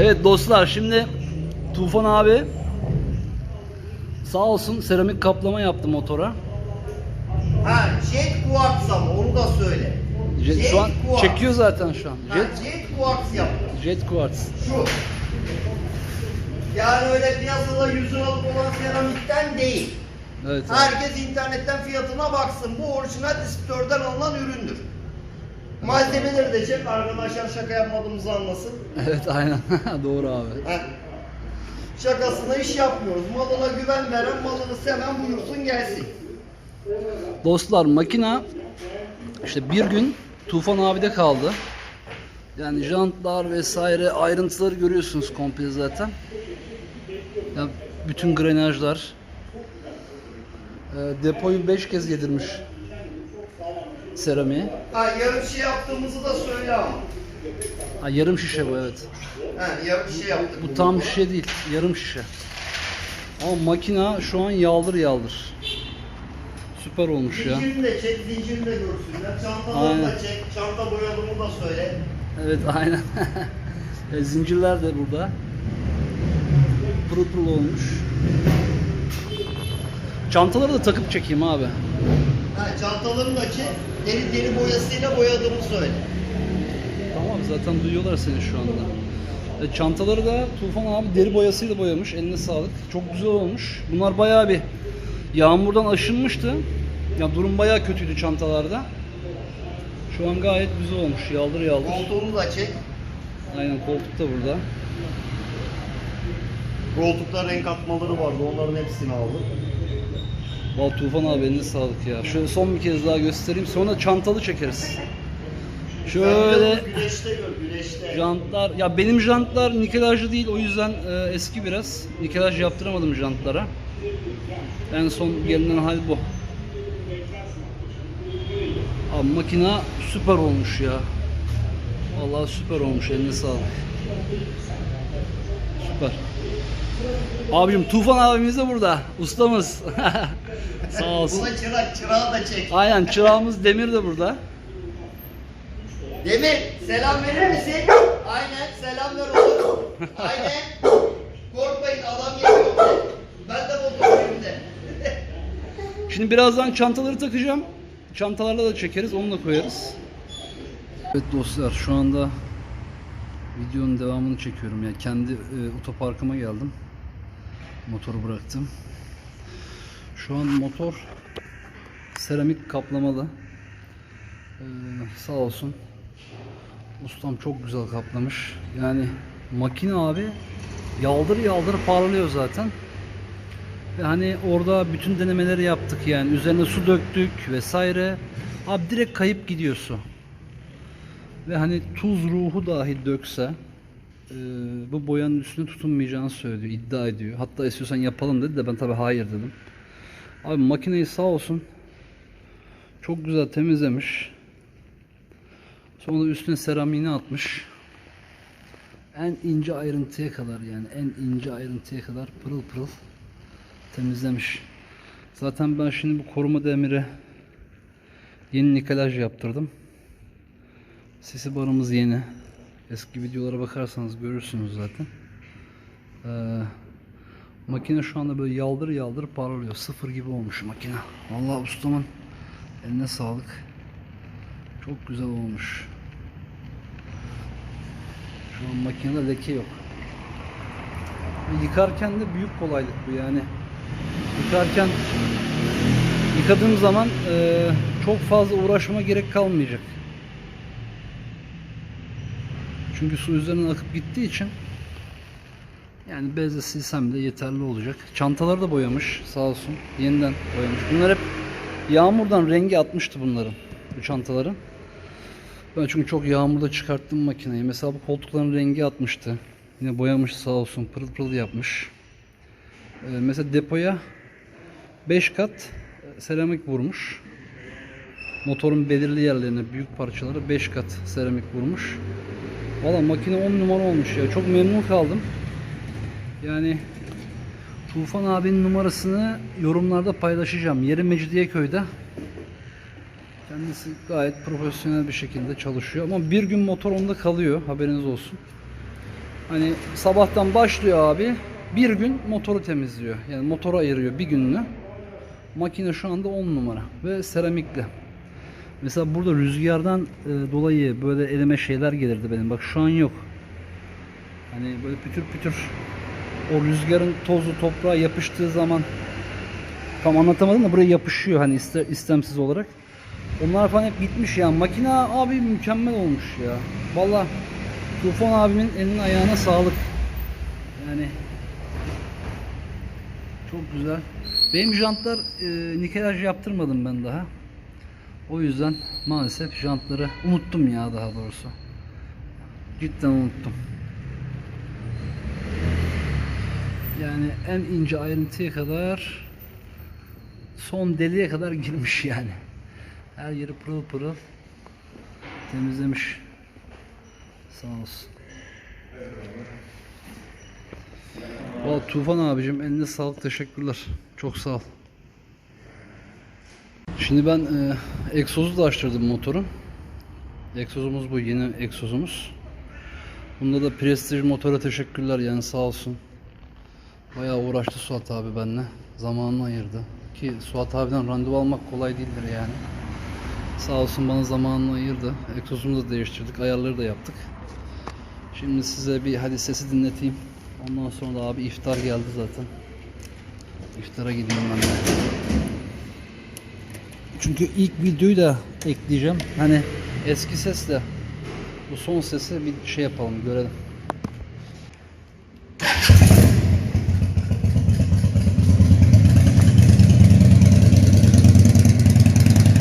Evet dostlar şimdi Tufan abi sağ olsun seramik kaplama yaptı motora. Ha jet quartz ama onu da söyle. Jet, şu an quartz. çekiyor zaten şu an. Ha, Jet, jet quartz yaptı. jet quartz. Şu. Yani öyle piyasada 100 liralık olan seramikten değil. Evet. Herkes internetten fiyatına baksın. Bu orijinal distribütörden alınan üründür. Malzemeleri de çek arkadaşlar şaka yapmadığımızı anlasın. Evet aynen. Doğru abi. Ha. Şakasına iş yapmıyoruz. Malına güven veren malını seven buyursun gelsin. Dostlar makina işte bir gün Tufan abide kaldı. Yani jantlar vesaire ayrıntıları görüyorsunuz komple zaten. Ya bütün grenajlar. Ee, depoyu 5 kez yedirmiş seramiğe. Ha yarım şey yaptığımızı da söyle ama. Ha, yarım şişe bu evet. Ha yarım şey yaptık. Bu tam şişe değil, yarım şişe. Ama makina şu an yaldır yaldır. Süper olmuş ya. Zincirini de çek, zincirini de görsünler. Çantaları Aynen. da çek, çanta boyadığımı da söyle. Evet aynen. E, Zincirler de burada. Pırıl pırıl olmuş. Çantaları da takıp çekeyim abi. Ha çantalarını da çek, deri deri boyasıyla boyadığımı söyle. Tamam zaten duyuyorlar seni şu anda. E, çantaları da Tufan abi deri boyasıyla boyamış. Eline sağlık. Çok güzel olmuş. Bunlar bayağı bir yağmurdan aşınmıştı. Ya durum bayağı kötüydü çantalarda. Şu an gayet güzel olmuş. Yaldır yaldır. Koltuğunu da çek. Aynen koltuk da burada. Koltukta renk atmaları vardı, onların hepsini aldım. Val Tufan abi eline sağlık ya. Şöyle son bir kez daha göstereyim. Sonra çantalı çekeriz. Şöyle Sen güneşte gör, güneşte. jantlar. Ya benim jantlar nikelajlı değil. O yüzden e, eski biraz. Nikelaj yaptıramadım jantlara. En son gelinen hal bu. Abi makina süper olmuş ya. Vallahi süper olmuş. Eline sağlık. Süper. Abicim Tufan abimiz de burada. Ustamız. Sağ olsun. Buna çırak, çırağı da çek. Aynen çırağımız Demir de burada. Demir, selam verir misin? Aynen, selam ver oğlum. Aynen. Korkmayın, adam geliyor. Ben de motorum de. Şimdi birazdan çantaları takacağım. Çantalarla da çekeriz, onu da koyarız. Evet dostlar, şu anda videonun devamını çekiyorum. Yani kendi e, otoparkıma geldim. Motoru bıraktım. Şu an motor seramik kaplamalı. Ee, sağ olsun. Ustam çok güzel kaplamış. Yani makine abi yaldır yaldır parlıyor zaten. Ve hani orada bütün denemeleri yaptık yani. Üzerine su döktük vesaire. Abi direkt kayıp gidiyor su. Ve hani tuz ruhu dahi dökse e, bu boyanın üstüne tutunmayacağını söylüyor, iddia ediyor. Hatta istiyorsan yapalım dedi de ben tabi hayır dedim. Abi makineyi sağ olsun çok güzel temizlemiş. Sonra üstüne seramiğini atmış. En ince ayrıntıya kadar yani en ince ayrıntıya kadar pırıl pırıl temizlemiş. Zaten ben şimdi bu koruma demiri yeni nikelaj yaptırdım. Sisi barımız yeni. Eski videolara bakarsanız görürsünüz zaten. Ee, makine şu anda böyle yaldır yaldır parlıyor. Sıfır gibi olmuş makine. Vallahi ustamın eline sağlık. Çok güzel olmuş. Şu an makinede leke yok. Yıkarken de büyük kolaylık bu yani. Yıkarken yıkadığım zaman e, çok fazla uğraşmama gerek kalmayacak. Çünkü su üzerinden akıp gittiği için yani bezle silsem de yeterli olacak. Çantaları da boyamış sağ olsun. Yeniden boyamış. Bunlar hep yağmurdan rengi atmıştı bunların. Bu çantaların. Ben çünkü çok yağmurda çıkarttım makineyi. Mesela bu koltukların rengi atmıştı. Yine boyamış sağ olsun. Pırıl pırıl yapmış. Ee, mesela depoya 5 kat e, seramik vurmuş. Motorun belirli yerlerine büyük parçalara 5 kat seramik vurmuş. Valla makine 10 numara olmuş ya. Çok memnun kaldım. Yani Tufan abinin numarasını yorumlarda paylaşacağım. Yeri Mecidiyeköy'de. Kendisi gayet profesyonel bir şekilde çalışıyor. Ama bir gün motor onda kalıyor. Haberiniz olsun. Hani sabahtan başlıyor abi. Bir gün motoru temizliyor. Yani motoru ayırıyor bir gününü. Makine şu anda 10 numara ve seramikli. Mesela burada rüzgardan e, dolayı böyle elime şeyler gelirdi benim. Bak şu an yok. Hani böyle pütür pütür o rüzgarın tozu toprağa yapıştığı zaman tam anlatamadım da buraya yapışıyor hani iste, istemsiz olarak. Onlar falan hep gitmiş ya. Makine abi mükemmel olmuş ya. Valla Tufan abimin eline ayağına sağlık. Yani çok güzel. Benim jantlar e, nikelaj yaptırmadım ben daha. O yüzden maalesef jantları unuttum ya daha doğrusu. Cidden unuttum. Yani en ince ayrıntıya kadar son deliğe kadar girmiş yani. Her yeri pırıl pırıl temizlemiş. Sağ olsun. Valla Tufan abicim eline sağlık teşekkürler. Çok sağ ol. Şimdi ben e, egzozu da açtırdım motorun. Egzozumuz bu yeni egzozumuz. Bunda da Prestige motora teşekkürler yani sağ olsun. Bayağı uğraştı Suat abi benimle. Zamanını ayırdı. Ki Suat abiden randevu almak kolay değildir yani. Sağ olsun bana zamanını ayırdı. Egzozumuzu da değiştirdik. Ayarları da yaptık. Şimdi size bir hadi sesi dinleteyim. Ondan sonra da abi iftar geldi zaten. İftara gideyim ben de. Çünkü ilk videoyu da ekleyeceğim. Hani eski sesle bu son sesi bir şey yapalım görelim.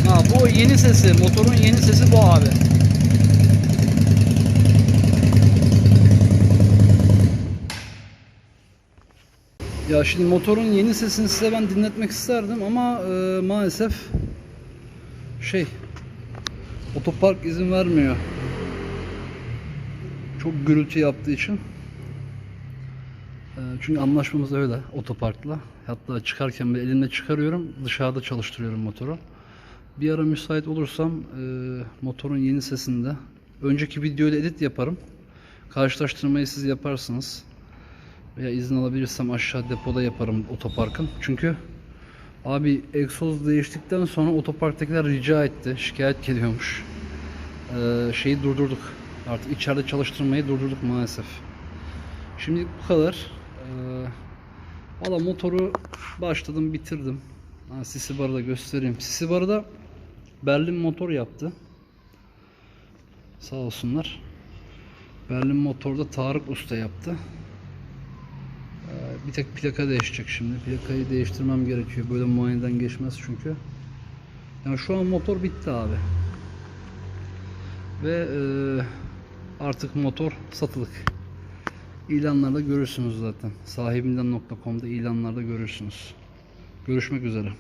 Ha bu yeni sesi, motorun yeni sesi bu abi. Ya şimdi motorun yeni sesini size ben dinletmek isterdim ama e, maalesef şey otopark izin vermiyor. Çok gürültü yaptığı için. E, çünkü anlaşmamız öyle otoparkla. Hatta çıkarken bile elimle çıkarıyorum, dışarıda çalıştırıyorum motoru. Bir ara müsait olursam e, motorun yeni sesinde önceki videoyla edit yaparım. Karşılaştırmayı siz yaparsınız. Veya izin alabilirsem aşağı depoda yaparım otoparkın. Çünkü abi egzoz değiştikten sonra otoparktakiler rica etti. Şikayet geliyormuş. Ee, şeyi durdurduk. Artık içeride çalıştırmayı durdurduk maalesef. Şimdi bu kadar. Ee, Valla motoru başladım bitirdim. Ha, sisi barı da göstereyim. Sisi barı da Berlin motor yaptı. Sağ olsunlar. Berlin motorda Tarık Usta yaptı. Bir tek plaka değişecek şimdi. Plakayı değiştirmem gerekiyor. Böyle muayeneden geçmez çünkü. Yani şu an motor bitti abi. Ve e, artık motor satılık. İlanlarda görürsünüz zaten. Sahibinden.com'da ilanlarda görürsünüz. Görüşmek üzere.